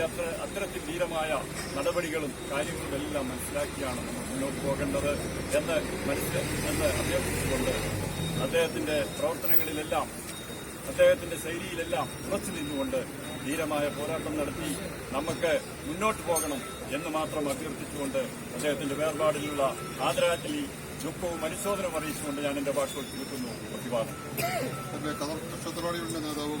അദ്ദേഹത്തിന്റെ അത്ര അത്തരത്തിൽ ധീരമായ നടപടികളും കാര്യങ്ങളും എല്ലാം മനസ്സിലാക്കിയാണ് നമ്മൾ മുന്നോട്ട് പോകേണ്ടത് എന്ന് മനസ്സിൽ എന്ന് അഭ്യർത്ഥിച്ചുകൊണ്ട് അദ്ദേഹത്തിന്റെ പ്രവർത്തനങ്ങളിലെല്ലാം അദ്ദേഹത്തിന്റെ ശൈലിയിലെല്ലാം ഉറച്ചു നിന്നുകൊണ്ട് ധീരമായ പോരാട്ടം നടത്തി നമുക്ക് മുന്നോട്ട് പോകണം എന്ന് മാത്രം അഭ്യർത്ഥിച്ചുകൊണ്ട് അദ്ദേഹത്തിന്റെ വേർപാടിലുള്ള ആദരാഞ്ജലി ദുഃഖവും അനുശോചനവും അറിയിച്ചുകൊണ്ട് ഞാൻ എന്റെ വാക്കുകൾ ചുരുക്കുന്നു പ്രതിവാദം നേതാവും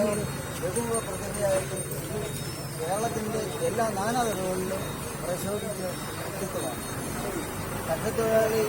അദ്ദേഹം ബഹുമുഖ പ്രതിനിധിയായിട്ട് കേരളത്തിന്റെ എല്ലാ നാനാതലങ്ങളിലും പരിശോധിച്ച് വ്യക്തിത്വമാണ്. കട്ടത്തൊഴിലാളി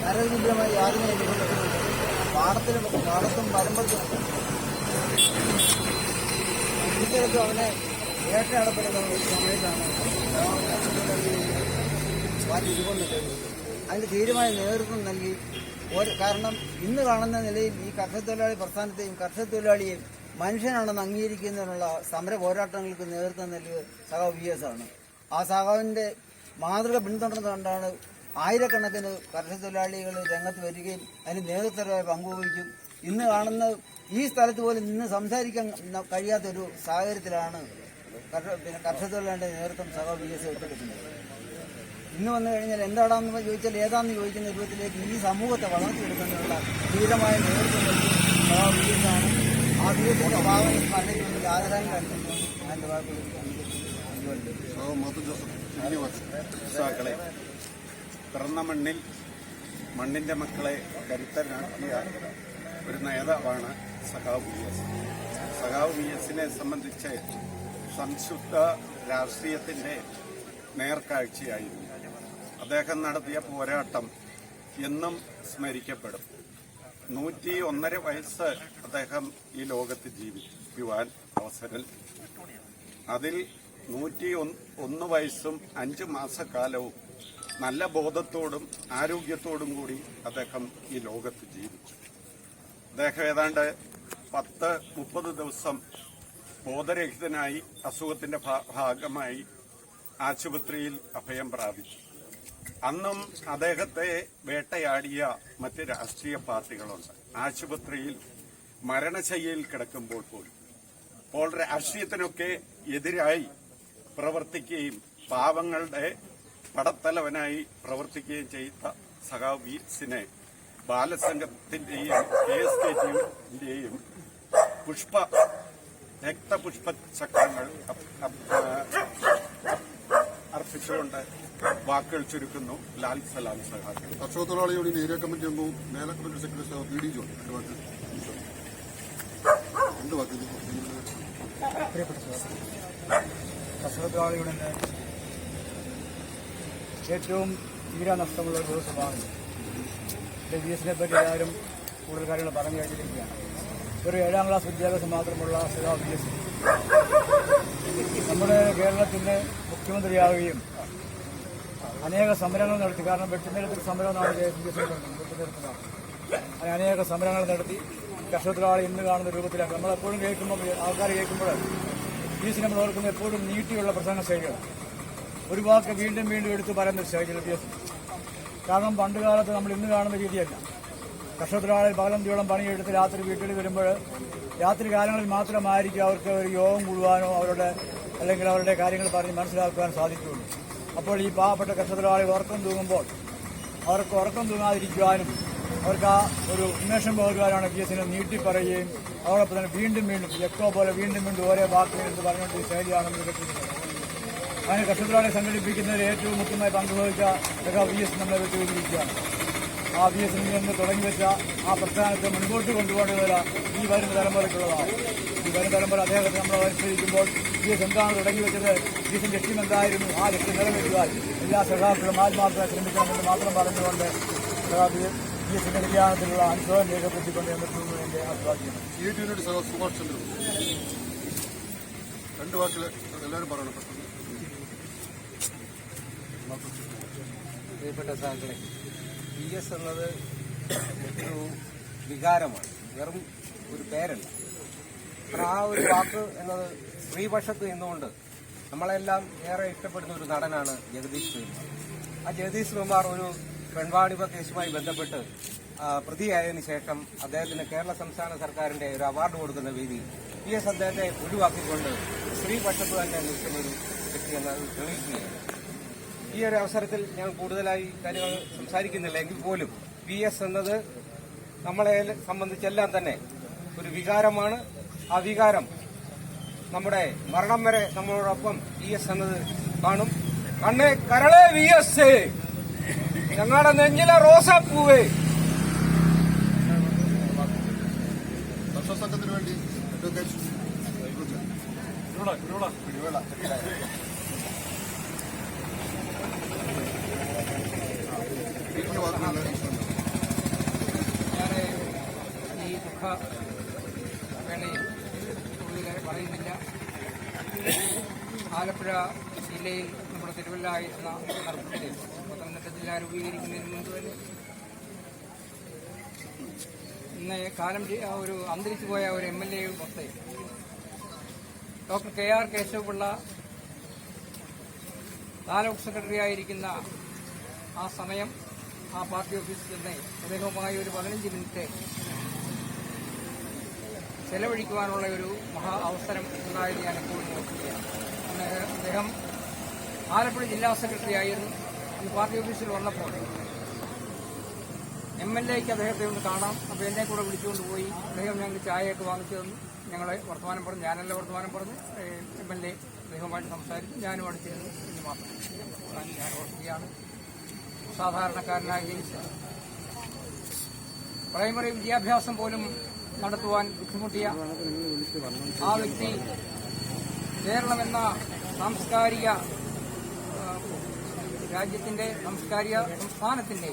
നരവിഗ്രഹമായി യാതിനെ പാടത്തിലും പാടത്തും പരമ്പത്തും ഇത്തരത്തിൽ അവനെ വേട്ടയാടപ്പെടുന്ന സമയത്താണ് ഇതുകൊണ്ടത് അതിന് തീരുമാന നേതൃത്വം നൽകി. കാരണം ഇന്ന് കാണുന്ന നിലയിൽ ഈ കർഷക തൊഴിലാളി പ്രസ്ഥാനത്തെയും കർഷക തൊഴിലാളിയെയും മനുഷ്യനാണെന്ന് അംഗീകരിക്കുന്നതിനുള്ള സമര പോരാട്ടങ്ങൾക്ക് നേതൃത്വം നൽകിയ സഖാവ് വി എസ് ആണ്. ആ സഹാവിന്റെ മാതൃക പിന്തുടർന്നുകൊണ്ടാണ് ആയിരക്കണക്കിന് കർഷക തൊഴിലാളികൾ രംഗത്ത് വരികയും അതിന് നേതൃത്വപരമായി പങ്കുവഹിക്കും ഇന്ന് കാണുന്ന ഈ സ്ഥലത്ത് പോലും ഇന്ന് സംസാരിക്കാൻ കഴിയാത്തൊരു സാഹചര്യത്തിലാണ് പിന്നെ കർഷക തൊഴിലാളിയുടെ നേതൃത്വം സഖാവ് വി എസ് ഏറ്റെടുക്കുന്നത്. ഇന്ന് വന്നു കഴിഞ്ഞാൽ എന്താണെന്ന് ചോദിച്ചാൽ ഏതാണെന്ന് ചോദിക്കുന്ന രൂപത്തിലേക്ക് ഈ സമൂഹത്തെ വളർത്തിയെടുക്കുന്നതിനുള്ള ധീരമായ നേതൃത്വം സഹാവ് വി എസ് ആണ്. ആ വീരത്തിന്റെ ഭാവന സ്മരണയ്ക്ക് ആദരാഞ്ജലി എന്റെ വാക്കുകൾ സഹോ മാത്യു ജോസഫ് ചുരുങ്ങിയ വാക്കുകൾ സാക്കളെ പിറന്ന മണ്ണിൽ മണ്ണിന്റെ മക്കളെ കരുത്തരാക്കിയ ഒരു നേതാവാണ് സഖാവ് വി എസ്. സഖാവ് വി എസിനെ സംബന്ധിച്ച് സംശുദ്ധ രാഷ്ട്രീയത്തിന്റെ നേർക്കാഴ്ചയായിരുന്നു. അദ്ദേഹം നടത്തിയ പോരാട്ടം എന്നും സ്മരിക്കപ്പെടും. നൂറ്റി ഒന്നര വയസ്സ് അദ്ദേഹം ഈ ലോകത്ത് ജീവിക്കുവാൻ അവസരം അതിൽ നൂറ്റി ഒന്ന് വയസ്സും അഞ്ച് മാസക്കാലവും നല്ല ബോധത്തോടും ആരോഗ്യത്തോടും കൂടി അദ്ദേഹം ഈ ലോകത്ത് ജീവിച്ചു. അദ്ദേഹം ഏതാണ്ട് പത്ത് മുപ്പത് ദിവസം ബോധരഹിതനായി അസുഖത്തിന്റെ ഭാഗമായി ആശുപത്രിയിൽ അഭയം പ്രാപിച്ചു. അന്നും അദ്ദേഹത്തെ വേട്ടയാടിയ മറ്റ് രാഷ്ട്രീയ പാർട്ടികളുണ്ട്. ആശുപത്രിയിൽ മരണശയ്യയിൽ കിടക്കുമ്പോൾ പോലും. അപ്പോൾ രാഷ്ട്രീയത്തിനൊക്കെ എതിരായി പ്രവർത്തിക്കുകയും പാവങ്ങളുടെ പടത്തലവനായി പ്രവർത്തിക്കുകയും ചെയ്ത സഖാവ് വീസിനെ ബാലസംഘത്തിന്റെയും കെ എസ് കെ ടിയുടെയും പുഷ്പ രക്തപുഷ്പ ചക്രങ്ങൾ അർപ്പിച്ചുകൊണ്ട് വാക്കുകൾ ചുരുക്കുന്നു. ലാൽ സലാം സഹാ കർഷക തൊഴിലാളി യൂണിയൻ ഏരിയ കമ്മിറ്റി അംഗവും മേല കമ്മിറ്റി സെക്രട്ടറി സഹോ പി ഡി ജോൺ. രണ്ട് രണ്ട് ഏറ്റവും തീരാനഷ്ടമുള്ള ഒരു ദിവസമാണ് വി എസിനെ പറ്റി എല്ലാവരും കൂടുതൽ കാര്യങ്ങൾ പറഞ്ഞു കഴിഞ്ഞിരിക്കുകയാണ്. ഒരു ഏഴാം ക്ലാസ് വിദ്യാഭ്യാസം മാത്രമുള്ള സുധാ ഡി എസ് നമ്മുടെ കേരളത്തിന്റെ മുഖ്യമന്ത്രിയാവുകയും അനേക സമരങ്ങൾ നടത്തി. കാരണം വെട്ടിനിരത്തിൽ സമരം അങ്ങനെ അനേക സമരങ്ങൾ നടത്തി. കർഷകത്തിലാളെ ഇന്ന് കാണുന്ന രൂപത്തിലാണ്. നമ്മൾ എപ്പോഴും കേൾക്കുമ്പോൾ ആൾക്കാർ കേൾക്കുമ്പോൾ ഈ സിനിമ ഓർക്കുന്ന എപ്പോഴും നീട്ടിയുള്ള പ്രസംഗ ശൈലിയാണ്. ഒരു വാക്ക് വീണ്ടും വീണ്ടും എടുത്ത് പറയുന്ന ശൈലി വ്യത്യാസം കാരണം പണ്ട് കാലത്ത് നമ്മൾ ഇന്ന് കാണുന്ന രീതിയല്ല. കർഷകത്തൊഴിലാളി പകലന്തിയോളം പണിയെടുത്ത് രാത്രി വീട്ടിൽ വരുമ്പോൾ രാത്രി കാലങ്ങളിൽ മാത്രമായിരിക്കും അവർക്ക് ഒരു യോഗം കൂടുവാനോ അവരുടെ അല്ലെങ്കിൽ അവരുടെ കാര്യങ്ങൾ പറഞ്ഞ് മനസ്സിലാക്കുവാൻ സാധിക്കുകയുള്ളൂ. അപ്പോൾ ഈ പാവപ്പെട്ട കർഷകത്തൊഴിലാളി ഉറക്കം തൂങ്ങുമ്പോൾ അവർക്ക് ഉറക്കം തൂങ്ങാതിരിക്കുവാനും അവർക്ക് ആ ഒരു ഉന്മേഷം പകരുവാനാണ് പി എസിനെ നീട്ടി പറയുകയും അതോടൊപ്പം തന്നെ വീണ്ടും വീണ്ടും എക്കോ പോലെ വീണ്ടും വീണ്ടും ഓരോ വാക്കുകൾ എന്ന് പറഞ്ഞുകൊണ്ട് ഈ ശൈലിയാണെന്ന് കേട്ടിരിക്കുന്നത് അങ്ങനെ കർഷകത്തൊഴിലാളി സംഘടിപ്പിക്കുന്നതിൽ ഏറ്റവും മുഖ്യമായി പങ്കുവഹിച്ച വി എസ് നമ്മളെ വെച്ചുകൊണ്ടിരിക്കുകയാണ് ആ വി എസിൽ നിന്ന് തുടങ്ങി വെച്ച ആ പ്രസ്ഥാനത്തെ മുൻപോട്ട് കൊണ്ടുപോകേണ്ടതല്ല ഈ വരുന്ന തലമുറയ്ക്കുള്ളതാണ്. ഈ വരുന്ന തലമുറ അദ്ദേഹത്തെ നമ്മൾ അനുസരിക്കുമ്പോൾ എസ് എന്താണ് തുടങ്ങി വെച്ചത് എസിന്റെ ലക്ഷ്യം എന്തായിരുന്നു? ആ ലക്ഷ്യം നിറവേറ്റുവാൻ എല്ലാ സഖാക്കളും ആത്മാർത്ഥമായി ശ്രമിക്കണമെന്ന് മാത്രം പറഞ്ഞുകൊണ്ട് സഖാവ് വി എസിന്റെ കല്യാണത്തിലുള്ള അനുഭവം രേഖപ്പെടുത്തിക്കൊണ്ട് നിർത്തുന്നു എന്റെ അഭിപ്രായം എ ടി യുടെ സഹോ സുഭാഷ് ചന്ദ്രബോസ് രണ്ട് വാക്കിൽ എല്ലാവരും പറയണം പ്രിയപ്പെട്ട സാക്കളെ പി എസ് എന്നത് ഒരു വികാരമാണ്. വെറും ഒരു പേരല്ല. ആ ഒരു വാക്ക് എന്നത് സ്ത്രീപക്ഷത്ത് നിന്നുകൊണ്ട് നമ്മളെല്ലാം ഏറെ ഇഷ്ടപ്പെടുന്ന ഒരു നടനാണ് ജഗദീഷ് ശ്രീകുമാർ ആ ജഗദീഷ് ശ്രീകുമാർ ഒരു പെൺവാണിഭ കേസുമായി ബന്ധപ്പെട്ട് പ്രതിയായതിനു ശേഷം അദ്ദേഹത്തിന് കേരള സംസ്ഥാന സർക്കാരിന്റെ ഒരു അവാർഡ് കൊടുക്കുന്ന വേദി പി എസ് അദ്ദേഹത്തെ ഒഴിവാക്കിക്കൊണ്ട് സ്ത്രീപക്ഷത്ത് തന്നെ നിൽക്കുന്ന ഒരു വ്യക്തിയെന്നത് തെളിയിക്കുകയാണ്. ഈ ഒരു അവസരത്തിൽ ഞാൻ കൂടുതലായി കാര്യങ്ങൾ സംസാരിക്കുന്നില്ല എങ്കിൽ പോലും പി എസ് എന്നത് നമ്മളെ സംബന്ധിച്ചെല്ലാം തന്നെ ഒരു വികാരമാണ് ആ വികാരം നമ്മുടെ മരണം വരെ നമ്മളോടൊപ്പം ഇ എസ് എന്നത് കാണും. കണ്ണെ കരളെ വി എസ് ഞങ്ങളുടെ നെഞ്ചിലെ റോസാപ്പൂവേ. പൂവേ സംഘത്തിന് വേണ്ടി ഈ ദുഃഖ ആലപ്പുഴ ജില്ലയിൽ നമ്മുടെ തിരുവല്ല ആയിരുന്ന സന്ദർഭത്തിൽ പത്തനംതിട്ട ജില്ല രൂപീകരിക്കുന്നതിന് മുമ്പ് തന്നെ ഇന്ന് കാലം ഒരു അന്തരിച്ചു പോയ ഒരു എം എൽ എ മൊത്തം doctor K R Kesavapillai taluk secretary ആയിരിക്കുന്ന ആ സമയം ആ പാർട്ടി ഓഫീസിൽ ചെന്ന് അദ്ദേഹവുമായി ഒരു പതിനഞ്ച് മിനിറ്റ് ചെലവഴിക്കുവാനുള്ള ഒരു മഹാ അവസരം ഉണ്ടായത് ഞാൻ എപ്പോഴും നോക്കുകയാണ് അദ്ദേഹം ആലപ്പുഴ ജില്ലാ സെക്രട്ടറി ആയിരുന്നു അന്ന് പാർട്ടി ഓഫീസിൽ വന്നപ്പോൾ എം എൽ എക്ക് അദ്ദേഹത്തെ ഒന്ന് കാണാം. അപ്പോൾ എന്നെ കൂടെ വിളിച്ചുകൊണ്ട് പോയി. അദ്ദേഹം ഞങ്ങൾ ചായയൊക്കെ വാങ്ങിച്ചു തന്നു. ഞങ്ങളെ വർത്തമാനം പറഞ്ഞു. ഞാനല്ല വർത്തമാനം പറഞ്ഞു എം എൽ എ അദ്ദേഹവുമായിട്ട് സംസാരിച്ചു. ഞാനും ചെയ്തു എന്ന് മാത്രം ഞാൻ ഓർക്കുകയാണ്. സാധാരണക്കാരനായി ജനിച്ച പ്രൈമറി വിദ്യാഭ്യാസം പോലും നടത്തുവാൻ ബുദ്ധിമുട്ടിയ ആ വ്യക്തി കേരളമെന്ന സാംസ്കാരിക രാജ്യത്തിന്റെ സാംസ്കാരിക സംസ്ഥാനത്തിന്റെ